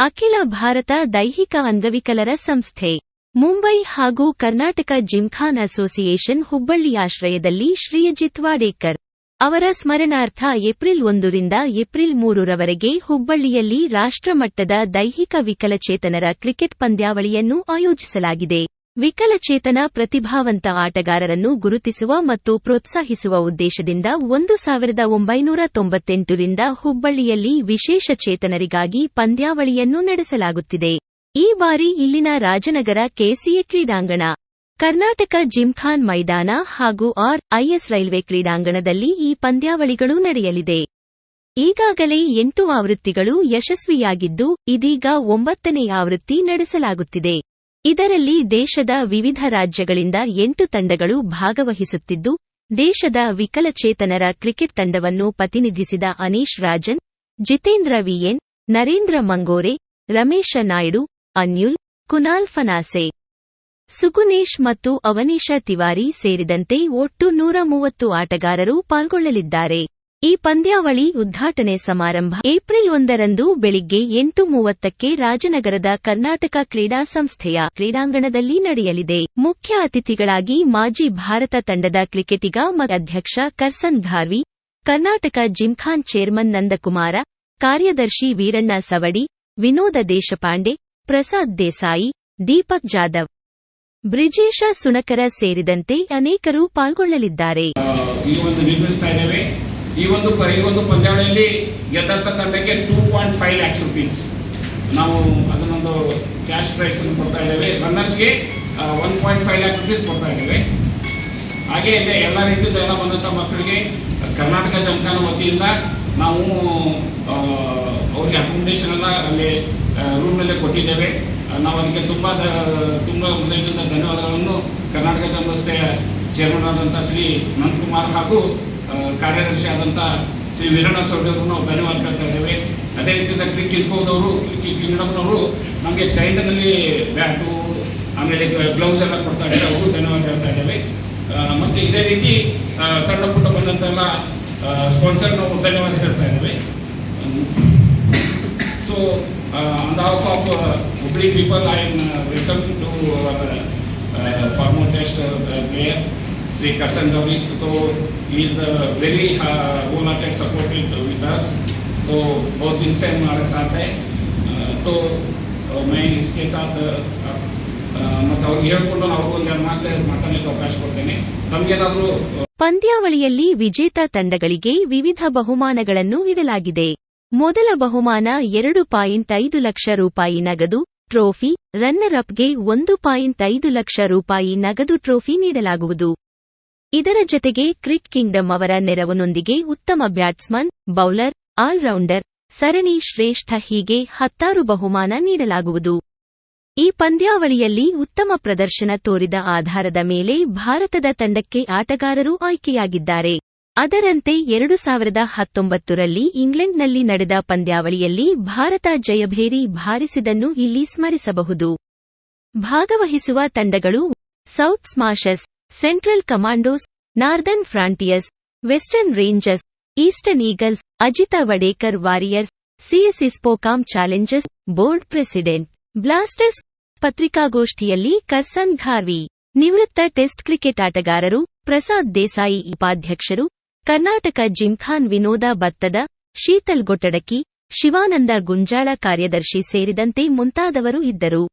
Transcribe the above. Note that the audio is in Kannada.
ಅಖಿಲ ಭಾರತ ದೈಹಿಕ ಅಂಗವಿಕಲರ ಸಂಸ್ಥೆ. ಮುಂಬೈ ಹಾಗೂ ಕರ್ನಾಟಕ ಜಿಮ್ಖಾನ್ ಅಸೋಸಿಯೇಷನ್ ಹುಬ್ಬಳ್ಳಿ ಆಶ್ರಯದಲ್ಲಿ ಶ್ರೀಯಜಿತ್ ವಾಡೇಕರ್ ಅವರ ಸ್ಮರಣಾರ್ಥ ಏಪ್ರಿಲ್ ಒಂದರಿಂದ ಏಪ್ರಿಲ್ ಮೂರರವರೆಗೆ ಹುಬ್ಬಳ್ಳಿಯಲ್ಲಿ ರಾಷ್ಟ್ರಮಟ್ಟದ ದೈಹಿಕ ವಿಕಲಚೇತನರ ಕ್ರಿಕೆಟ್ ಪಂದ್ಯಾವಳಿಯನ್ನು ಆಯೋಜಿಸಲಾಗಿದೆ. ವಿಕಲಚೇತನ ಪ್ರತಿಭಾವಂತ ಆಟಗಾರರನ್ನು ಗುರುತಿಸುವ ಮತ್ತು ಪ್ರೋತ್ಸಾಹಿಸುವ ಉದ್ದೇಶದಿಂದ ಒಂದು ಸಾವಿರದ ಒಂಬೈನೂರ ತೊಂಬತ್ತೆಂಟರಿಂದ ಹುಬ್ಬಳ್ಳಿಯಲ್ಲಿ ವಿಶೇಷ ಚೇತನರಿಗಾಗಿ ಪಂದ್ಯಾವಳಿಯನ್ನು ನಡೆಸಲಾಗುತ್ತಿದೆ. ಈ ಬಾರಿ ಇಲ್ಲಿನ ರಾಜನಗರ ಕೆಸಿಎ ಕ್ರೀಡಾಂಗಣ, ಕರ್ನಾಟಕ ಜಿಮ್ಖಾನ್ ಮೈದಾನ ಹಾಗೂ ಆರ್ ಐಎಸ್ ರೈಲ್ವೆ ಕ್ರೀಡಾಂಗಣದಲ್ಲಿ ಈ ಪಂದ್ಯಾವಳಿಗಳು ನಡೆಯಲಿದೆ. ಈಗಾಗಲೇ ಎಂಟು ಆವೃತ್ತಿಗಳು ಯಶಸ್ವಿಯಾಗಿದ್ದು, ಇದೀಗ ಒಂಬತ್ತನೇ ಆವೃತ್ತಿ ನಡೆಸಲಾಗುತ್ತಿದೆ. ಇದರಲ್ಲಿ ದೇಶದ ವಿವಿಧ ರಾಜ್ಯಗಳಿಂದ ಎಂಟು ತಂಡಗಳು ಭಾಗವಹಿಸುತ್ತಿದ್ದು, ದೇಶದ ವಿಕಲಚೇತನರ ಕ್ರಿಕೆಟ್ ತಂಡವನ್ನು ಪ್ರತಿನಿಧಿಸಿದ ಅನೀಶ್ ರಾಜನ್, ಜಿತೇಂದ್ರ ವಿಎನ್, ನರೇಂದ್ರ ಮಂಗೋರೆ, ರಮೇಶ ನಾಯ್ಡು ಅನ್ಯುಲ್ ಕುನಾಲ್ ಫನಾಸೆ, ಸುಗುನೇಶ್ ಮತ್ತು ಅವನೀಶ ತಿವಾರಿ ಸೇರಿದಂತೆ ಒಟ್ಟು ನೂರ ಮೂವತ್ತು ಆಟಗಾರರು ಪಾಲ್ಗೊಳ್ಳಲಿದ್ದಾರೆ. ಈ ಪಂದ್ಯಾವಳಿ ಉದ್ಘಾಟನೆ ಸಮಾರಂಭ ಏಪ್ರಿಲ್ ಒಂದರಂದು ಬೆಳಿಗ್ಗೆ ಎಂಟು ಮೂವತ್ತಕ್ಕೆ ರಾಜನಗರದ ಕರ್ನಾಟಕ ಕ್ರೀಡಾ ಸಂಸ್ಥೆಯ ಕ್ರೀಡಾಂಗಣದಲ್ಲಿ ನಡೆಯಲಿದೆ. ಮುಖ್ಯ ಅತಿಥಿಗಳಾಗಿ ಮಾಜಿ ಭಾರತ ತಂಡದ ಕ್ರಿಕೆಟಿಗ ಮತ್ತು ಅಧ್ಯಕ್ಷ ಕರ್ಸನ್ ಘಾರ್ವಿ ಕರ್ನಾಟಕ ಜಿಮ್ಖಾನ್ ಚೇರ್ಮನ್ ನಂದಕುಮಾರ, ಕಾರ್ಯದರ್ಶಿ ವೀರಣ್ಣ ಸವಡಿ, ವಿನೋದ ದೇಶಪಾಂಡೆ, ಪ್ರಸಾದ್ ದೇಸಾಯಿ, ದೀಪಕ್ ಜಾಧವ್, ಬ್ರಿಜೇಶ ಸುನಕರ ಸೇರಿದಂತೆ ಅನೇಕರು ಪಾಲ್ಗೊಳ್ಳಲಿದ್ದಾರೆ. ಈ ಒಂದು ಈ ಒಂದು ಪಂದ್ಯಾವಳಿಯಲ್ಲಿ ಗೆದ್ದಂಥ ತಂಡಕ್ಕೆ two point five lakhs rupees ನಾವು ಅದನ್ನೊಂದು ಕ್ಯಾಶ್ ಪ್ರೈಸ್ ಅನ್ನು ಕೊಡ್ತಾ ಇದ್ದೇವೆ. ರನ್ನರ್ಸ್ಗೆ one point five lakh rupees ಕೊಡ್ತಾ ಇದ್ದೇವೆ. ಹಾಗೆ ಇದೆ, ಎಲ್ಲ ರೀತಿಯ ಎಲ್ಲ ಬಂದಂಥ ಮಕ್ಕಳಿಗೆ ಕರ್ನಾಟಕ ಜಮಖಾನ ವತಿಯಿಂದ ನಾವು ಅವ್ರಿಗೆ ಅಕೊಮಡೇಷನ್ ಎಲ್ಲ ಅಲ್ಲಿ ರೂಮ್ನಲ್ಲೇ ಕೊಟ್ಟಿದ್ದೇವೆ. ನಾವು ಅದಕ್ಕೆ ತುಂಬ ತುಂಬ ಹೃದಯದಿಂದ ಧನ್ಯವಾದಗಳನ್ನು ಕರ್ನಾಟಕ ಜನಸಂಸ್ಥೆಯ ಚೇರ್ಮನ್ ಆದಂಥ ಶ್ರೀ ನಂದಕುಮಾರ್ ಹಾಗೂ ಕಾರ್ಯದರ್ಶಿ ಆದಂಥ ಶ್ರೀ ವೀರಣ್ಣ ಸೌಡಿಯವರು ನಾವು ಧನ್ಯವಾದ ಕೇಳ್ತಾ ಇದ್ದೇವೆ. ಅದೇ ರೀತಿಯಿಂದ ಕ್ರಿಕೆಟ್ ಹೋದವರು ಕ್ರಿಕೆಟ್ ಕಿಂಗ್ಡಮ್ನವರು ನಮಗೆ ಕೈಂಡನಲ್ಲಿ ಬ್ಯಾಟು, ಆಮೇಲೆ ಗ್ಲೌಸ್ ಎಲ್ಲ ಕೊಡ್ತಾ ಇದ್ದಾರೆ. ಅವರು ಧನ್ಯವಾದ ಹೇಳ್ತಾ ಇದ್ದೇವೆ. ಮತ್ತು ಇದೇ ರೀತಿ ಸಣ್ಣ ಪುಟ್ಟ ಬಂದಂತೆಲ್ಲ ಸ್ಪಾನ್ಸರ್ ನಾವು ಧನ್ಯವಾದ ಹೇಳ್ತಾ ಇದ್ದೇವೆ. So on the half of Hubli people I am welcome to former test player Sri Karsan Gauri, so he is the very uh, wholehearted supported with us. तो बहुत दिन से हमारे साथ है अ, तो अ, मैं इसके साथ ಮತ್ತು ಅವ್ರಿಗೆ ಹೇಳ್ಕೊಂಡು ನಾವು ಒಂದು ಮಾತು ಮಾತಾಡಲಿಕ್ಕೆ ಅವಕಾಶ ಕೊಡ್ತೇನೆ ನಮಗೇನಾದರೂ ಪಂದ್ಯಾವಳಿಯಲ್ಲಿ ವಿಜೇತ ತಂಡಗಳಿಗೆ ವಿವಿಧ ಬಹುಮಾನಗಳನ್ನು ಇಡಲಾಗಿದೆ ಮೊದಲ ಬಹುಮಾನ ಎರಡು ಪಾಯಿಂಟ್ ಐದು ಲಕ್ಷ ರೂಪಾಯಿ ನಗದು ಟ್ರೋಫಿ ರನ್ನರ್ ಅಪ್ಗೆ ಒಂದು ಪಾಯಿಂಟ್ ಐದು ಲಕ್ಷ ರೂಪಾಯಿ ನಗದು ಟ್ರೋಫಿ ನೀಡಲಾಗುವುದು ಇದರ ಜತೆಗೆ ಕ್ರಿಕ್ ಕಿಂಗ್ಡಮ್ ಅವರ ನೆರವಿನೊಂದಿಗೆ ಉತ್ತಮ ಬ್ಯಾಟ್ಸ್ಮನ್, ಬೌಲರ್, ಆಲ್ರೌಂಡರ್ ಸರಣಿ ಶ್ರೇಷ್ಠ ಹೀಗೆ ಹತ್ತಾರು ಬಹುಮಾನ ನೀಡಲಾಗುವುದು. ಈ ಪಂದ್ಯಾವಳಿಯಲ್ಲಿ ಉತ್ತಮ ಪ್ರದರ್ಶನ ತೋರಿದ ಆಧಾರದ ಮೇಲೆ ಭಾರತದ ತಂಡಕ್ಕೆ ಆಟಗಾರರು ಆಯ್ಕೆಯಾಗಿದ್ದಾರೆ. ಅದರಂತೆ ಎರಡು ಸಾವಿರದ ಹತ್ತೊಂಬತ್ತರಲ್ಲಿ ಇಂಗ್ಲೆಂಡ್ನಲ್ಲಿ ನಡೆದ ಪಂದ್ಯಾವಳಿಯಲ್ಲಿ ಭಾರತ ಜಯಭೇರಿ ಭಾರಿಸಿದನ್ನು ಇಲ್ಲಿ ಸ್ಮರಿಸಬಹುದು. ಭಾಗವಹಿಸುವ ತಂಡಗಳು south smashes central commandos northern frontiers western rangers eastern eagles Ajit Wadekar warriors CS ಇಸ್ಪೋಕಾಂ challengers board president blasters ಪತ್ರಿಕಾಗೋಷ್ಠಿಯಲ್ಲಿ ಕರ್ಸನ್ ಘಾರ್ವಿ, ನಿವೃತ್ತ ಟೆಸ್ಟ್ ಕ್ರಿಕೆಟ್ ಆಟಗಾರರು, ಪ್ರಸಾದ್ ದೇಸಾಯಿ ಉಪಾಧ್ಯಕ್ಷರು, ಕರ್ನಾಟಕ ಜಿಮ್ಖಾನ್ ವಿನೋದ ಭತ್ತದ, ಶೀತಲ್ ಗೊಟ್ಟಡಕಿ ಶಿವಾನಂದ ಗುಂಜಾಳ ಕಾರ್ಯದರ್ಶಿ ಸೇರಿದಂತೆ ಮುಂತಾದವರು ಇದ್ದರು.